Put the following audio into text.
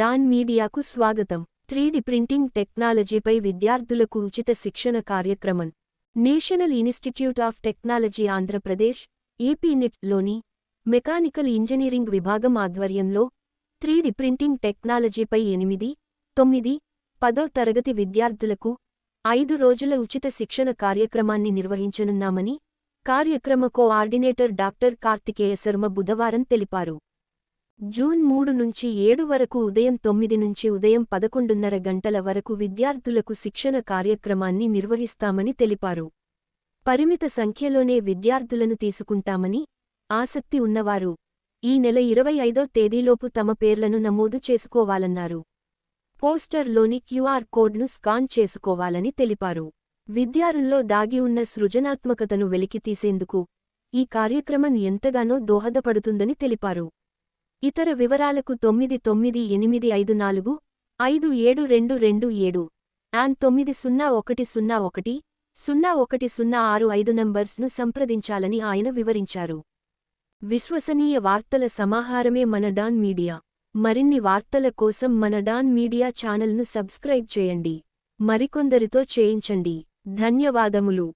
Don మీడియాకు స్వాగతం. Three D printing టెక్నాలజీపై విద్యార్థులకు ఉచిత శిక్షణ కార్యక్రమం. National institute of technology Andhra Pradesh ఏపీనిట్లోని mechanical engineering విభాగం ఆధ్వర్యంలో త్రీడి ప్రింటింగ్ టెక్నాలజీపై ఎనిమిది తొమ్మిది పదో తరగతి విద్యార్థులకు ఐదు రోజుల ఉచిత శిక్షణ కార్యక్రమాన్ని నిర్వహించనున్నామని కార్యక్రమ కోఆర్డినేటర్ డాక్టర్ కార్తికేయ శర్మ బుధవారం తెలిపారు. జూన్ మూడు నుంచి ఏడు వరకు ఉదయం తొమ్మిది నుంచి ఉదయం పదకొండున్నర గంటల వరకు విద్యార్థులకు శిక్షణ కార్యక్రమాన్ని నిర్వహిస్తామని తెలిపారు. పరిమిత సంఖ్యలోనే విద్యార్థులను తీసుకుంటామని ఆసక్తి ఉన్నవారు ఈ నెల ఇరవై ఐదో తేదీలోపు తమ పేర్లను నమోదు చేసుకోవాలన్నారు. పోస్టర్లోని క్యూఆర్ కోడ్ను స్కాన్ చేసుకోవాలని తెలిపారు. విద్యారుల్లో దాగి ఉన్న సృజనాత్మకతను వెలికితీసేందుకు ఈ కార్యక్రమం ఎంతగానో దోహదపడుతుందని తెలిపారు. ఇతర వివరాలకు తొమ్మిది తొమ్మిది ఎనిమిది ఐదు నాలుగు ఐదు ఏడు రెండు రెండు ఏడు అండ్ తొమ్మిది సున్నా ఒకటి సున్నా ఒకటి సున్నా ఒకటి సున్నా ఆరు ఐదు నంబర్స్ను సంప్రదించాలని ఆయన వివరించారు. విశ్వసనీయ వార్తల సమాహారమే మన డాన్ మీడియా. మరిన్ని వార్తల కోసం మన డాన్ మీడియా ఛానల్ను సబ్స్క్రైబ్ చేయండి. మరికొందరితో చేయించండి. ధన్యవాదములు.